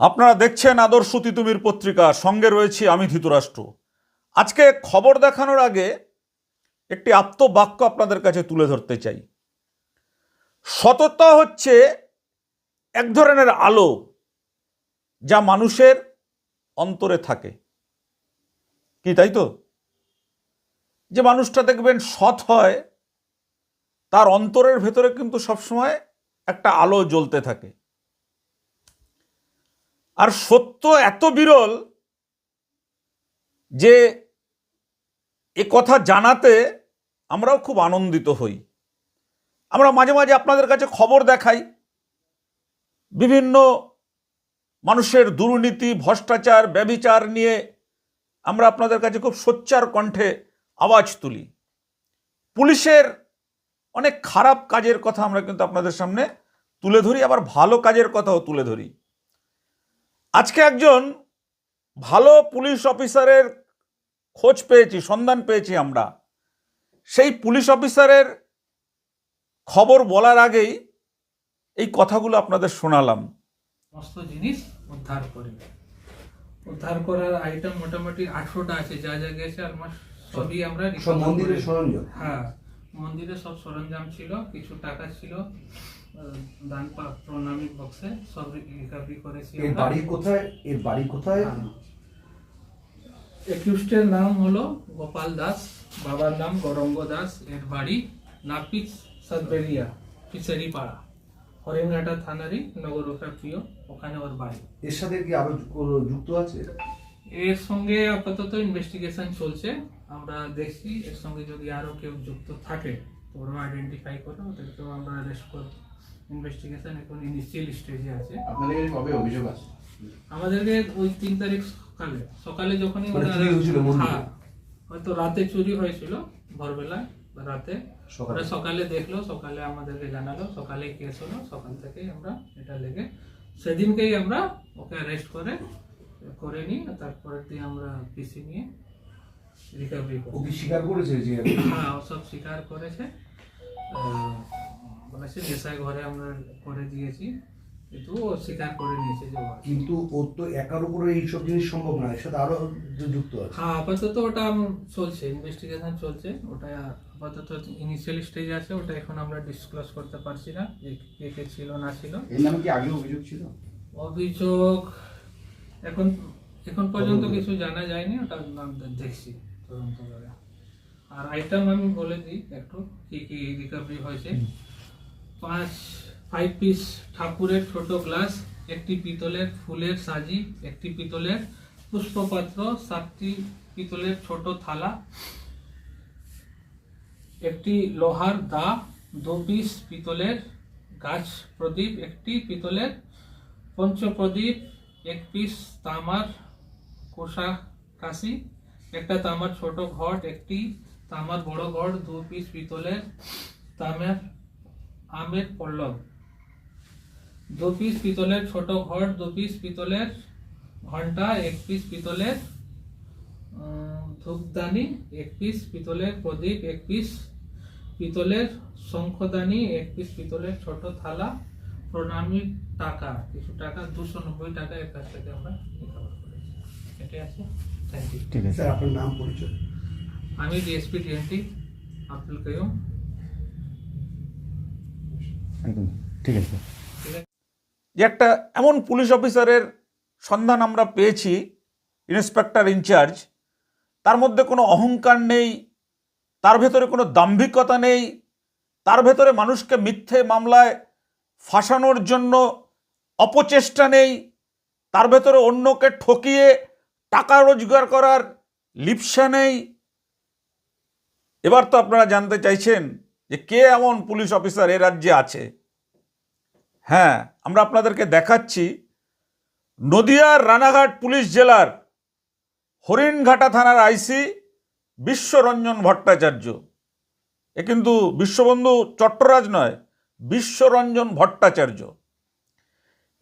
আপনারা দেখছেন আদর্শ তিতুমির পত্রিকা, সঙ্গে রয়েছি আমি ধৃতরাষ্ট্র। আজকে খবর দেখানোর আগে একটি আপ্তবাক্য আপনাদের কাছে তুলে ধরতে চাই। সততা হচ্ছে এক ধরনের আলো যা মানুষের অন্তরে থাকে। কি, তাই তো? যে মানুষটা দেখবেন সৎ হয়, তার অন্তরের ভেতরে কিন্তু সবসময় একটা আলো জ্বলতে থাকে। আর সত্য এত বিরল যে এ কথা জানাতে আমরাও খুব আনন্দিত হই। আমরা মাঝে মাঝে আপনাদের কাছে খবর দেখাই। বিভিন্ন মানুষের দুর্নীতি, ভ্রষ্টাচার ব্যভিচার নিয়ে আমরা আপনাদের কাছে খুব সোচ্চার কণ্ঠে আওয়াজ তুলি। পুলিশের অনেক খারাপ কাজের কথা আমরা কিন্তু আপনাদের সামনে তুলে ধরি, আবার ভালো কাজের কথাও তুলে ধরি। আজকে একজন ভালো পুলিশ অফিসারের খোঁজ পেয়েছি সন্ধান পেয়েছি আমরা। সেই পুলিশ অফিসারের খবর বলার আগেই এই কথাগুলো আপনাদের শোনালাম। সমস্ত জিনিস উদ্ধার করি উদ্ধার করার আইটেম মোটামুটি আটশোটা আছে যা যা গেছে অলমোস্ট সবই আমরা মন্দিরের সরঞ্জাম? হ্যাঁ মন্দিরে সব সরঞ্জাম ছিল কিছু টাকা ছিল। দান পা- প্রণামী বক্সে সব রিকভারি করেছি এর। বাড়ি কোথায়? এর বাড়ি কোথায়? একিউস্টের নাম হলো গোপাল দাস বাবার নাম গৌরঙ্গ দাস এর বাড়ি নাপিত সাতবেরিয়া ফিসারি পাড়া হরিণঘাটা থানারই নগর প্রিয় ওখানে ওর বাড়ি। এর সাথে কি আরও যুক্ত আছে? এর সঙ্গে আপাতত ইনভেস্টিগেশন চলছে। আমরা দেখছি এর সঙ্গে যদি আরও কেউ যুক্ত থাকে তো ওরা আইডেন্টিফাই করে ওদেরকেও আমরা অ্যারেস্ট করব। ইনভেস্টিগেশন এখন ইনিশিয়াল স্টেজে আছে। আপনাদের কাছে কবে অভিযোগ আছে? আমাদেরকে ওই তিন তারিখ সকালে সকালে যখনই মানে? হ্যাঁ হয়তো রাতে চুরি হয়েছিল ভোরবেলায় বা রাতে। সকালে। সকালে দেখল সকালে আমাদেরকে জানালো সকালে কেস হলো সকাল থেকেই আমরা এটা লেগে সেদিনকেই আমরা ওকে অ্যারেস্ট করে করে নিই আর তারপরের দিন আমরা পিসি নিয়ে রিকভারি ও করি স্বীকার করেছে যে হ্যাঁ ও সব স্বীকার করেছে। আহ, বলেছে নেশায় ঘরে আমরা করে দিয়েছি কিন্তু ও স্বীকার করে নিয়েছে যে কিন্তু ওর তো একার উপরে এইসব জিনিস সম্ভব না এর সাথে আরও যুক্ত আছে। হ্যাঁ আপাতত ওটা চলছে ইনভেস্টিগেশন চলছে ওটা আপাতত ইনিশিয়াল স্টেজ আছে ওটা এখন আমরা ডিসক্লোজ করতে পারছি না যে কে কে ছিল না ছিল। এর নামে কি আগে অভিযোগ ছিল? অভিযোগ এখন এখন পর্যন্ত কিছু জানা যায়নি ওটা নাম দেখছি তদন্ত করে। আর আইটেম আমি বলে দিই একটু কি কি রিকভারি হয়েছে। পাঁচ ফাইভ পিস ঠাকুরের ছোট গ্লাস একটি পিতলের ফুলের সাজি, একটি পিতলের পুষ্পপাত্র, সাতটি পিতলের ছোট থালা, একটি লোহার দা, দু পিস পিতলের গাছ প্রদীপ, একটি পিতলের পঞ্চপ্রদীপ, এক পিস তামার কোষা কাশি একটা তামার ছোট ঘট, একটি তামার বড় ঘট, দু পিস পিতলের তামের আমের পল্লব। দু পিস পিতলের ছোট ঘট দু পিস পিতলের ঘণ্টা এক পিস পিতলের ধূপদানি এক পিস পিতলের প্রদীপ এক পিস পিতলের শঙ্খদানি এক পিস পিতলের ছোট থালা প্রণামী টাকা কিছু টাকা দুশো নব্বই টাকা এর কাছ থেকে আমরা এটাই আছে? থ্যাংক ইউ ঠিক স্যার আপনার নাম পরিচয়? আমি ডিএসপি ডিএনটি আব্দুল কাইম একদম, ঠিক আছে। যে একটা এমন পুলিশ অফিসারের সন্ধান আমরা পেয়েছি, ইন্সপেক্টর ইনচার্জ তার মধ্যে কোনো অহংকার নেই, তার ভেতরে কোনো দাম্ভিকতা নেই, তার ভেতরে মানুষকে মিথ্যে মামলায় ফাঁসানোর জন্য অপচেষ্টা নেই, তার ভেতরে অন্যকে ঠকিয়ে টাকা রোজগার করার লিপসা নেই। এবার তো আপনারা জানতে চাইছেন যে কে এমন পুলিশ অফিসার এ রাজ্যে আছে? হ্যাঁ আমরা আপনাদেরকে দেখাচ্ছি নদিয়ার রানাঘাট পুলিশ জেলার হরিণঘাটা থানার আইসি বিশ্বরঞ্জন ভট্টাচার্য। এ কিন্তু বিশ্ববন্ধু চট্টরাজ নয়, বিশ্বরঞ্জন ভট্টাচার্য।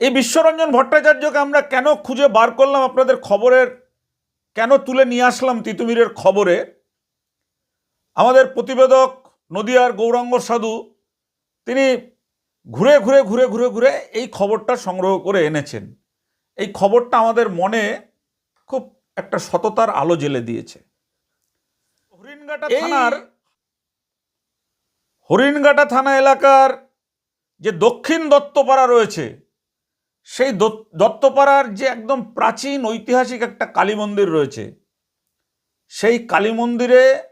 এই বিশ্বরঞ্জন ভট্টাচার্যকে আমরা কেন খুঁজে বার করলাম আপনাদের খবরের, কেন তুলে নিয়ে আসলাম তিতুমিরের খবরে? আমাদের প্রতিবেদক নদিয়ার গৌরাঙ্গ সাধু, তিনি ঘুরে ঘুরে ঘুরে ঘুরে ঘুরে এই খবরটা সংগ্রহ করে এনেছেন। এই খবরটা আমাদের মনে খুব একটা সততার আলো জ্বেলে দিয়েছে। হরিণঘাটা থানার হরিণঘাটা থানা এলাকার যে দক্ষিণ দত্তপাড়া রয়েছে সেই দত- দত্তপাড়ার যে একদম প্রাচীন ঐতিহাসিক একটা কালী মন্দির রয়েছে সেই কালী মন্দিরে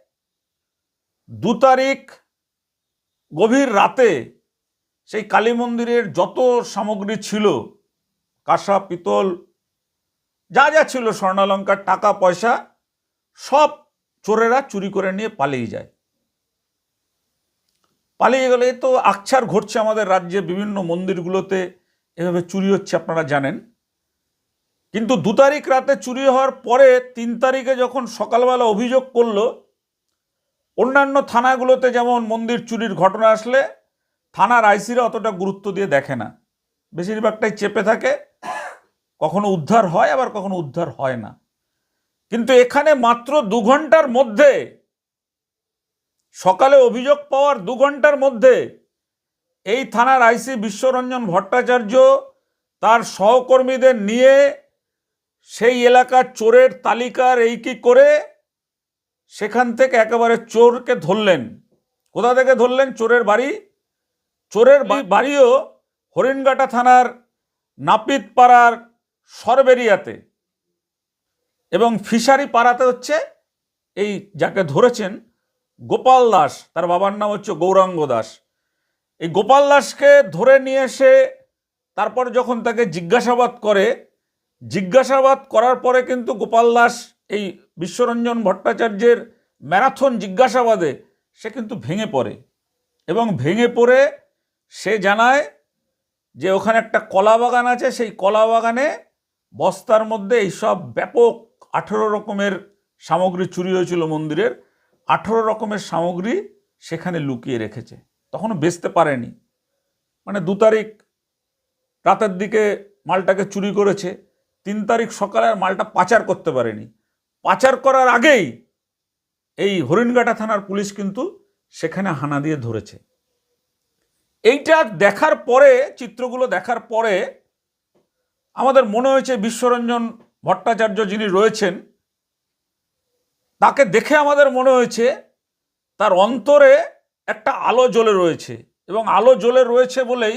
দু তারিখ গভীর রাতে সেই কালী মন্দিরের যত সামগ্রী ছিল, কাঁসা, পিতল, যা যা ছিল, স্বর্ণালঙ্কার, টাকা, পয়সা, সব চোরেরা চুরি করে নিয়ে পালিয়ে যায়। পালিয়ে গেলে তো আকছার ঘটছে আমাদের রাজ্যে, বিভিন্ন মন্দিরগুলোতে এভাবে চুরি হচ্ছে আপনারা জানেন। কিন্তু দু তারিখ রাতে চুরি হওয়ার পরে তিন তারিখে যখন সকালবেলা অভিযোগ করল, অন্যান্য থানাগুলোতে যেমন মন্দির চুরির ঘটনা আসলে থানার আইসিরা অতটা গুরুত্ব দিয়ে দেখে না। বেশিরভাগটাই চেপে থাকে, কখনো উদ্ধার হয়, আবার কখনো উদ্ধার হয় না। কিন্তু এখানে মাত্র দু ঘণ্টার মধ্যে, সকালে অভিযোগ পাওয়ার দু ঘণ্টার মধ্যে, এই থানার আইসি বিশ্বরঞ্জন ভট্টাচার্য তার সহকর্মীদের নিয়ে সেই এলাকার চোরের তালিকার এই কি করে, সেখান থেকে একেবারে চোরকে ধরলেন। কোথা থেকে ধরলেন? চোরের বাড়ি চোরের বাড়িও হরিণঘাটা থানার নাপিত পাড়ার সরবেরিয়াতে। এবং ফিশারি পাড়াতে হচ্ছে এই যাকে ধরেছেন গোপাল দাস তার বাবার নাম হচ্ছে গৌরাঙ্গ দাস। এই গোপাল দাসকে ধরে নিয়ে এসে তারপর যখন তাকে জিজ্ঞাসাবাদ করে জিজ্ঞাসাবাদ করার পরে কিন্তু গোপাল দাস এই বিশ্বরঞ্জন ভট্টাচার্যের ম্যারাথন জিজ্ঞাসাবাদে সে কিন্তু ভেঙে পড়ে। এবং ভেঙে পড়ে সে জানায় যে ওখানে একটা কলা বাগান আছে, সেই কলা বাগানে বস্তার মধ্যে এইসব ব্যাপক আঠেরো রকমের সামগ্রী চুরি হয়েছিল মন্দিরের। আঠেরো রকমের সামগ্রী সেখানে লুকিয়ে রেখেছে। তখনও বেচতে পারেনি। মানে দু তারিখ রাতের দিকে মালটাকে চুরি করেছে। তিন তারিখ সকালে আর মালটা পাচার করতে পারেনি। পাচার করার আগেই এই হরিণঘাটা থানার পুলিশ কিন্তু সেখানে হানা দিয়ে ধরেছে। এইটা দেখার পরে, চিত্রগুলো দেখার পরে, আমাদের মনে হয়েছে বিশ্বরঞ্জন ভট্টাচার্য যিনি রয়েছেন, তাকে দেখে আমাদের মনে হয়েছে তার অন্তরে একটা আলো জ্বলে রয়েছে। এবং আলো জ্বলে রয়েছে বলেই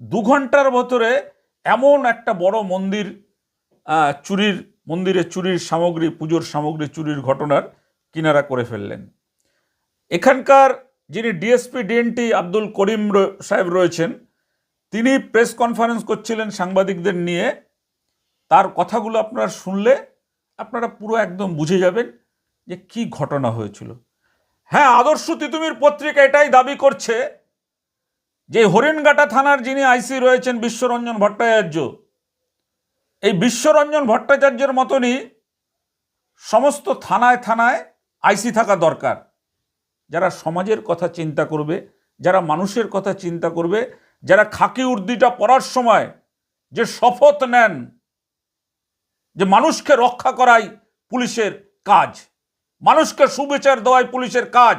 দু ঘণ্টার ভেতরে এমন একটা বড় মন্দির চুরির, মন্দিরে চুরির সামগ্রী, পুজোর সামগ্রী চুরির ঘটনার কিনারা করে ফেললেন। এখানকার যিনি ডিএসপি ডিএনটি আব্দুল করিম সাহেব রয়েছেন, তিনি প্রেস কনফারেন্স করছিলেন সাংবাদিকদের নিয়ে। তার কথাগুলো আপনারা শুনলে আপনারা পুরো একদম বুঝে যাবেন যে কি ঘটনা হয়েছিল। হ্যাঁ আদর্শ তিতুমির পত্রিকা এটাই দাবি করছে যে হরিণঘাটা থানার যিনি আইসি রয়েছেন বিশ্বরঞ্জন ভট্টাচার্য, এই বিশ্বরঞ্জন ভট্টাচার্যের মতনই সমস্ত থানায় থানায় আইসি থাকা দরকার। যারা সমাজের কথা চিন্তা করবে, যারা মানুষের কথা চিন্তা করবে, যারা খাকি উর্দিটা পড়ার সময় যে শপথ নেন, যে মানুষকে রক্ষা করাই পুলিশের কাজ, মানুষকে সুবিচার দেওয়াই পুলিশের কাজ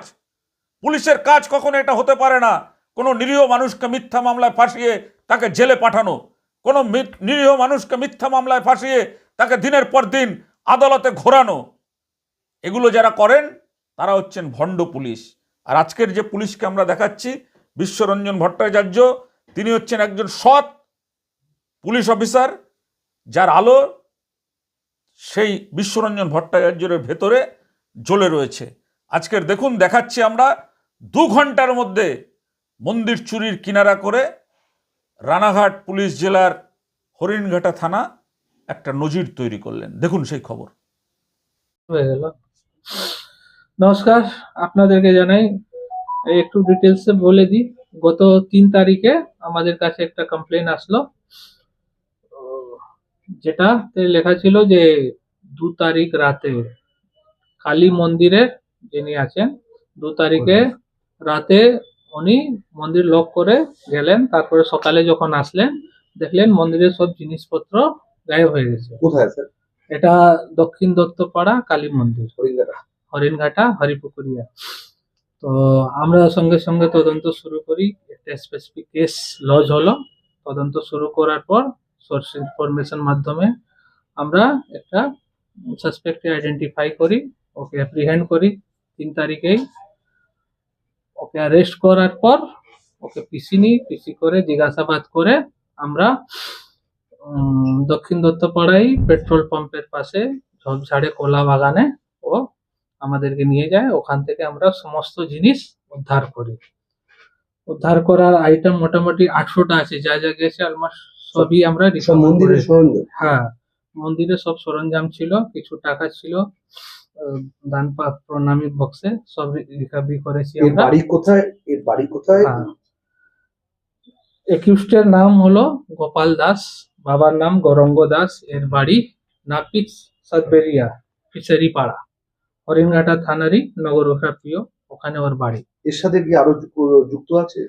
পুলিশের কাজ কখনো এটা হতে পারে না, কোনো নিরীহ মানুষকে মিথ্যা মামলায় ফাঁসিয়ে তাকে জেলে পাঠানো, কোনো নিরীহ মানুষকে মিথ্যা মামলায় ফাঁসিয়ে তাকে দিনের পর দিন আদালতে ঘোরানো, এগুলো যারা করেন তারা হচ্ছেন ভণ্ড পুলিশ। আর আজকের যে পুলিশকে আমরা দেখাচ্ছি, বিশ্বরঞ্জন ভট্টাচার্য, তিনি হচ্ছেন একজন সৎ পুলিশ অফিসার, যার আলো সেই বিশ্বরঞ্জন ভট্টাচার্যের ভেতরে জ্বলে রয়েছে। আজকের দেখুন, দেখাচ্ছি আমরা দু ঘণ্টার মধ্যে মন্দির চুরির কিনারা করে রানাঘাট পুলিশ জেলার হরিণঘাটা থানা একটা নজির তৈরি করলেন। দেখুন সেই খবর। হয়ে গেল। নমস্কার আপনাদেরকে জানাই একটু ডিটেলসে বলে দিই। গত তিন তারিখে আমাদের কাছে একটা কমপ্লেন আসলো। ও, যেটাতে লেখা ছিল যে দু তারিখ রাতে কালী মন্দিরের যিনি আছেন দু তারিখে রাতে উনি মন্দির লক করে গেলেন। তারপরে সকালে যখন আসলেন দেখলেন মন্দিরের সব জিনিসপত্র গায়েব হয়ে গেছে। কোথায় স্যার এটা দক্ষিণ দত্তপাড়া কালী মন্দির। হরিণঘাটা, হরিপুকুরিয়া। তো আমরা সঙ্গে সঙ্গে তদন্ত শুরু করি। একটা স্পেসিফিক কেস লজ হলো। তদন্ত শুরু করার পর সোর্স ইনফরমেশন মাধ্যমে আমরা একটা সাসপেক্টকে আইডেন্টিফাই করি, ওকে অ্যাপ্রিহেন্ড করি। তিন তারিখেই ওকে অ্যারেস্ট করার পর ওকে পিসি নিই পিসি করে জিজ্ঞাসাবাদ করে আমরা দক্ষিণ দত্তপাড়াই পেট্রোল পাম্পের পাশে ঝোপঝাড়ে কলা বাগানে ও আমাদেরকে নিয়ে যায় ওখান থেকে আমরা সমস্ত জিনিস উদ্ধার করি। উদ্ধার করার আইটেম মোটামুটি আটশোটা আছে যা যা গেছে অলমোস্ট সবই আমরা মন্দিরের হ্যাঁ মন্দিরে সব সরঞ্জাম ছিল কিছু টাকা ছিল দান প্রণামী বক্সে সব রিকভারি করেছি আমরা। বাড়ি কোথায়? এর বাড়ি কোথায়? হ্যাঁ। একিউস্টের নাম হলো গোপাল দাস বাবার নাম গৌরঙ্গ দাস এর বাড়ি নাপিত সাতবেরিয়া ফিশারি পাড়া হরিণঘাটা থানারই নগর প্রিয় ওখানে ওর বাড়ি। এর সাথে কি আরও যুক্ত আছে?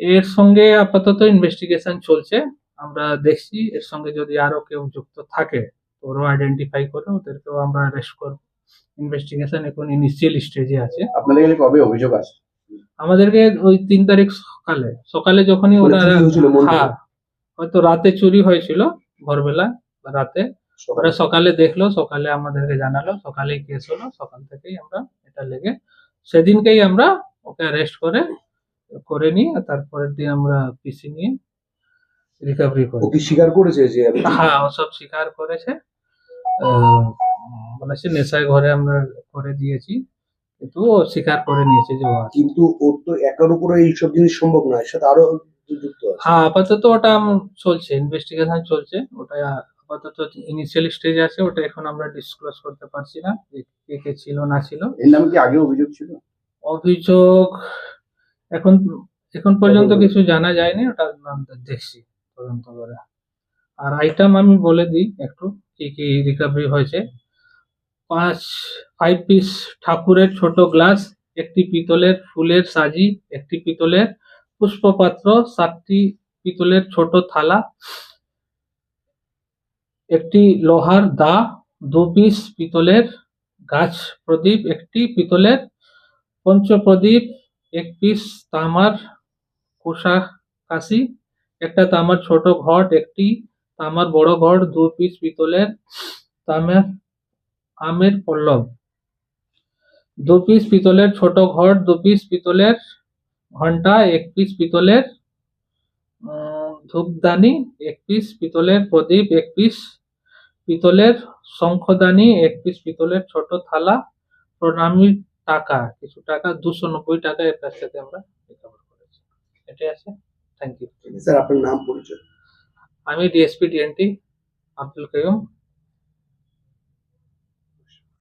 এর সঙ্গে আপাতত ইনভেস্টিগেশন চলছে। আমরা দেখছি এর সঙ্গে যদি আরও কেউ যুক্ত থাকে ওরও আইডেন্টিফাই করে ওদেরকেও আমরা অ্যারেস্ট করব। ইনভেস্টিগেশন এখন ইনিশিয়াল স্টেজে আছে। আপনাদের কাছে কবে অভিযোগ আছে আমাদেরকে ওই তিন তারিখ সকালে। সকালে যখনই ওরা? হ্যাঁ হয়তো রাতে চুরি হয়েছিল ভোরবেলা রাতে। ওরা সকালে দেখল সকালে আমাদেরকে জানালো সকালেই কেস হলো সকাল থেকেই আমরা এটা লেগে সেদিনকেই আমরা ওকে অ্যারেস্ট করে করে নিই আর তারপরের দিন আমরা পিসি নিয়ে রিকভারি করি। ও কি স্বীকার করেছে যে হ্যাঁ ও সব স্বীকার করেছে। বলেছে নেশায় ঘরে আমরা করে দিয়েছি কিন্তু ও স্বীকার করে নিয়েছে যে ও কিন্তু ওর তো একার উপরে এইসব জিনিস সম্ভব নয় এর সাথে আরও যুক্ত আছে। হ্যাঁ আপাতত ওটা চলছে ইনভেস্টিগেশন চলছে ওটা আপাতত ইনিশিয়াল স্টেজ আছে ওটা এখন আমরা ডিসক্লোজ করতে পারছি না কে কে ছিল না ছিল। এর নামে কি আগে অভিযোগ ছিল? অভিযোগ এখন এখন পর্যন্ত কিছু জানা যায়নি ওটা আমরা দেখছি তদন্ত করে। আর আইটেম আমি বলে দিই একটু কি কি রিকভারি হয়েছে। পাঁচ ফাইভ পিস ঠাকুরের ছোট গ্লাস একটি পিতলের ফুলের সাজি একটি পিতলের পুষ্পপাত্র সাতটি পিতলের ছোট থালা একটি লোহার দা, দু পিস পিতলের গাছ প্রদীপ, একটি পিতলের পঞ্চপ্রদীপ, এক পিস তামার কোষা কাশি একটা তামার ছোট ঘট, একটি তামার বড় ঘট, দু পিস পিতলের তামের আমের পল্লব। দু পিস পিতলের ছোট ঘট, দু পিস পিতলের ঘণ্টা এক পিস পিতলের ধূপদানি এক পিস পিতলের প্রদীপ এক পিস পিতলের শঙ্খদানি এক পিস পিতলের ছোট থালা প্রণামী টাকা কিছু টাকা দুশো নব্বই টাকা এর কাছ থেকে আমরা রিকভার করেছি। এটাই আছে। থ্যাংক ইউ স্যার আপনার নাম পরিচয়? আমি ডিএসপি ডিএনটি আব্দুল কাইম